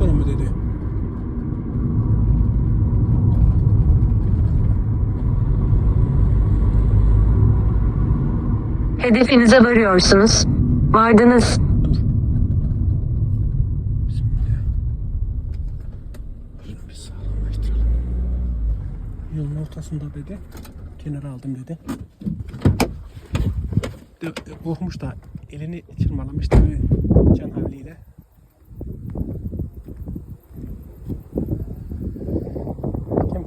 sonra mı dedi? Hedefinize varıyorsunuz. Vardınız. Yolun ortasında dedi. Kenara aldım dedi. De, de, korkmuş da elini çırmalamış tabii can havliyle. Kim?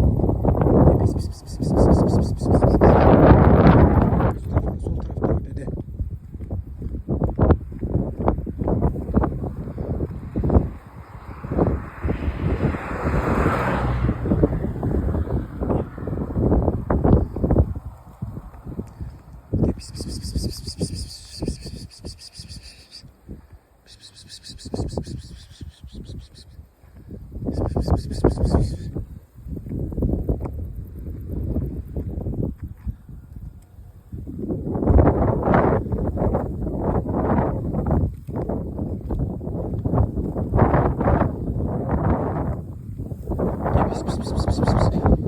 Psst, psst, psst, psst, psst.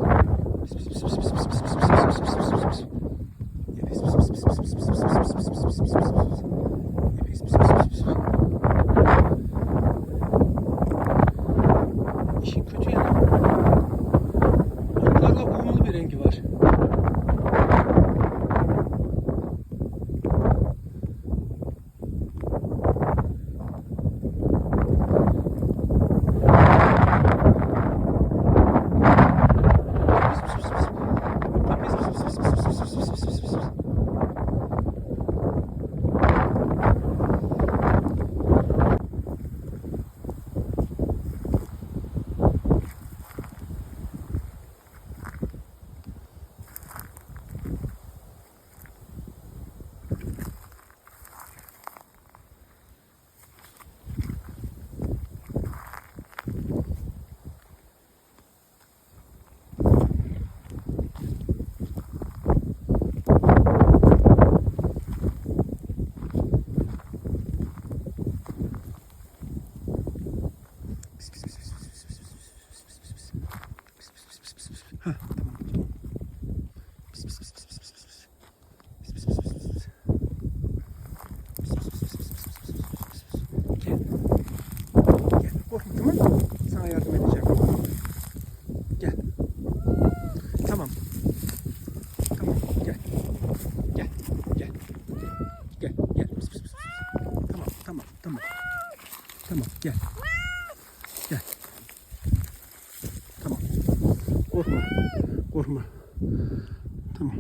Tamam.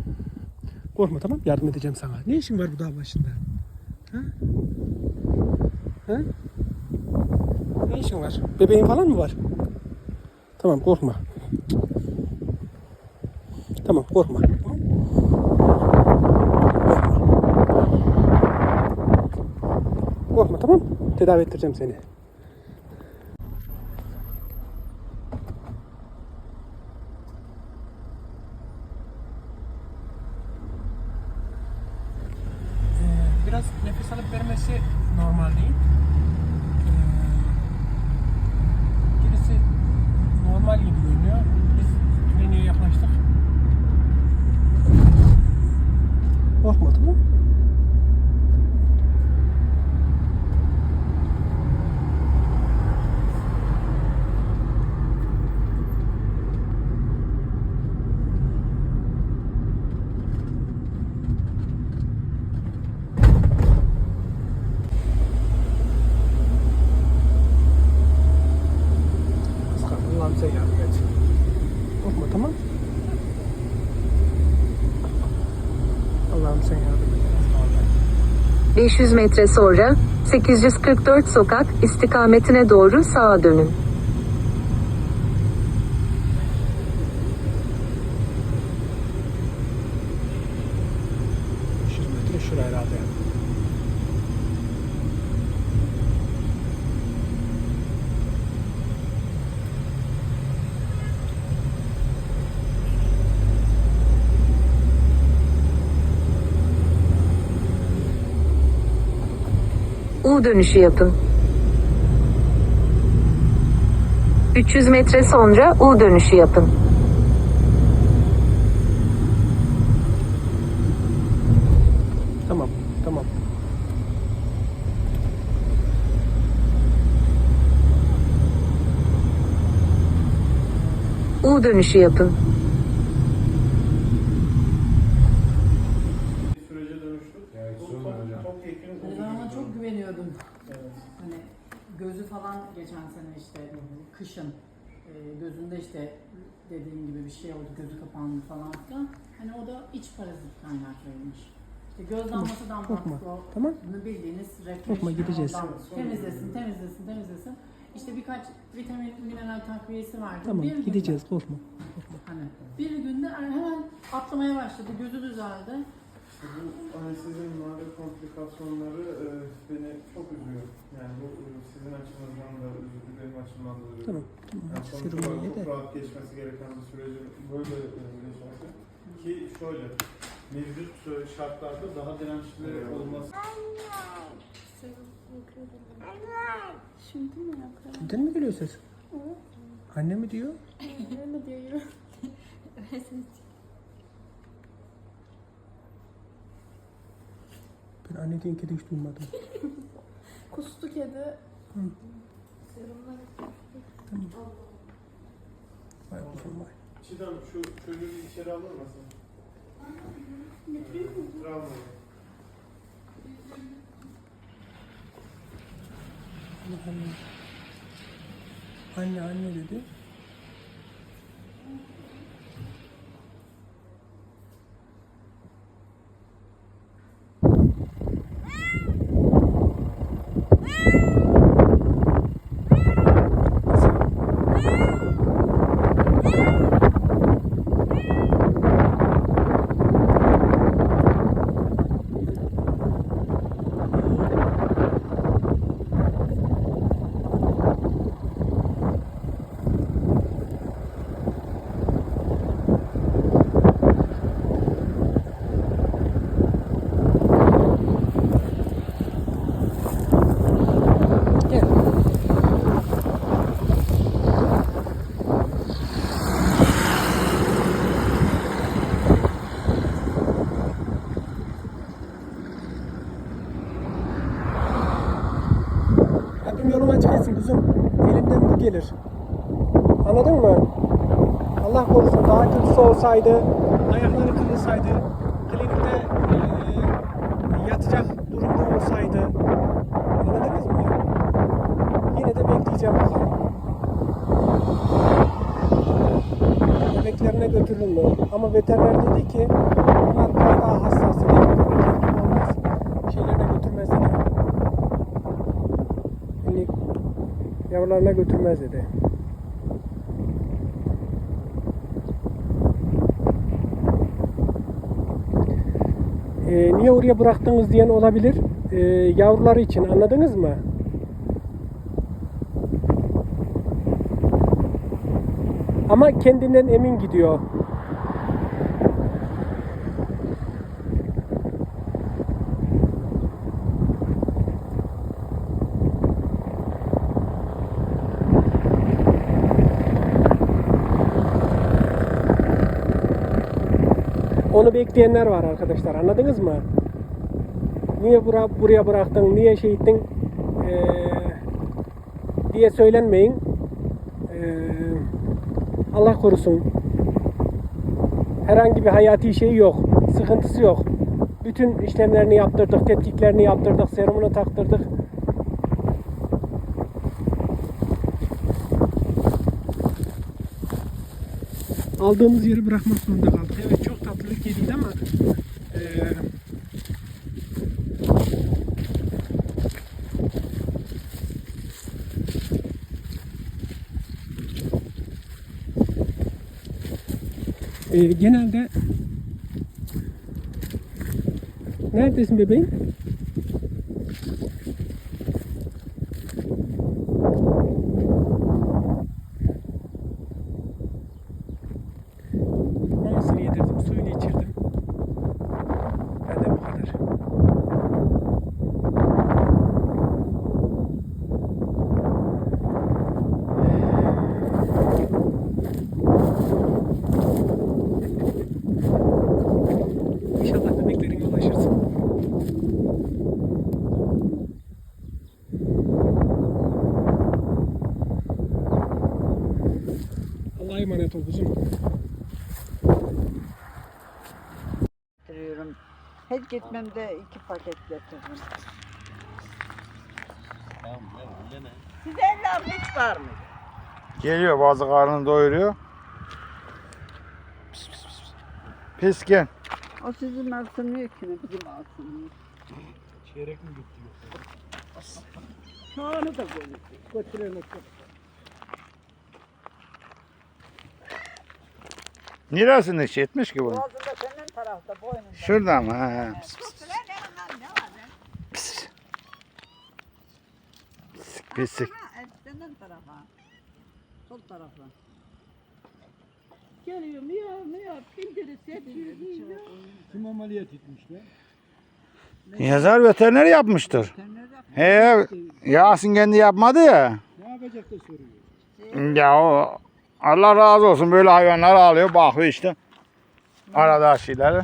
Korkma tamam. Yardım edeceğim sana. Ne işin var bu dağ başında? Ha? Ha? Ne işin var? Bebeğin falan mı var? Tamam korkma. Tamam korkma. Korkma. Korkma tamam? Tedavi ettireceğim seni. Ee, Biraz nefes alıp vermesi normal değil. Ee, Gerisi normal gibi görünüyor. Biz kliniğe yaklaştık. Korkma tamam mı? Aslan Allah'ım sen yardım et. Korkma tamam mı? Allah'ım sen yardım et. 500 metre sonra 844 sokak istikametine doğru sağa dönün. 500 metre şuraya herhalde. U dönüşü yapın. 300 metre sonra U dönüşü yapın. Tamam, tamam. U dönüşü yapın. sürece dönüştük. Evet, Bu sorun çok, hocam. çok yakın Hani ben ona çok güveniyordum. Evet. Hani gözü falan geçen sene işte kışın e, gözünde işte dediğim gibi bir şey oldu gözü kapandı falan filan. Hani o da iç parazit kaynaklıymış. İşte göz damlasından korkma. baktık o Tamam. bunu bildiğiniz Korkma, gideceğiz. temizlesin temizlesin temizlesin. İşte birkaç vitamin mineral takviyesi vardı. Tamam, Bir gideceğiz. Korkma. Hani bir günde hemen atlamaya başladı. Gözü düzeldi. Bu anestezinin mağdur komplikasyonları e, beni çok üzüyor. Yani bu e, sizin açınızdan benim açımdan da üzüldü. Tamam, tamam. Yani sonuç olarak çok de. rahat geçmesi gereken bir süreci böyle geçerse. Ki şöyle, mevcut şartlarda daha dirençli olması Şimdi mi yapıyorum? Kimden mi geliyor ses? Anne mi diyor? Öyle diyorum. Ben anne diyen kedi hiç duymadım. Kustu kedi. Vay kuzum vay. Çiğdem şu çocuğu içeri alır mısın? Travmayı. Anne anne dedi. Allah korusun daha kötüsü olsaydı, ayakları kırılsaydı, klinikte eee, yatacak durumda olsaydı, anladınız mı? Yine de bekleyeceğim bakalım. Bebeklerine götürülme. Ama veteriner dedi ki onlar biraz daha hassas dedi. Olmaz. Şeylerine götürmez dedi. Klinik yavrularına götürmez dedi. Ee, niye oraya bıraktınız diyen olabilir. Ee, yavruları için anladınız mı? Ama kendinden emin gidiyor. Onu bekleyenler var arkadaşlar. Anladınız mı? Niye bura, buraya bıraktın, niye şey ettin ee, diye söylenmeyin. Ee, Allah korusun. Herhangi bir hayati şey yok. Sıkıntısı yok. Bütün işlemlerini yaptırdık, tetkiklerini yaptırdık, serumunu taktırdık. Aldığımız yeri bırakmak zorunda kaldık. Evet tatlılık yediydi ama eee Ee, genelde Neredesin bebeğim? Ol kızım. getiriyorum. Her gitmemde iki paket getiririm. Size evlat hiç var mı? Geliyor bazı karnını doyuruyor. Pis, pis, pis. Pis gel. O sizin alsınmıyor ki bizim alsınmıyor. Çeyrek mi gitti? Soğanı da böyle. Götürelim. Neresinde iş etmiş ki bu? Boğazında senin tarafta boynunda. Şurada mı? Ha. Pis. Pislik. Ha, et senin tarafa. Sol tarafa. Geliyor miyav miyav pindiri seçiyor. Kim ameliyat etmişler? Yazar veteriner yapmıştır. He, Yasin kendi yapmadı ya. Ne yapacak da soruyor. Ya o Allah razı olsun böyle hayvanlar alıyor bakıyor işte. Arada şeyleri.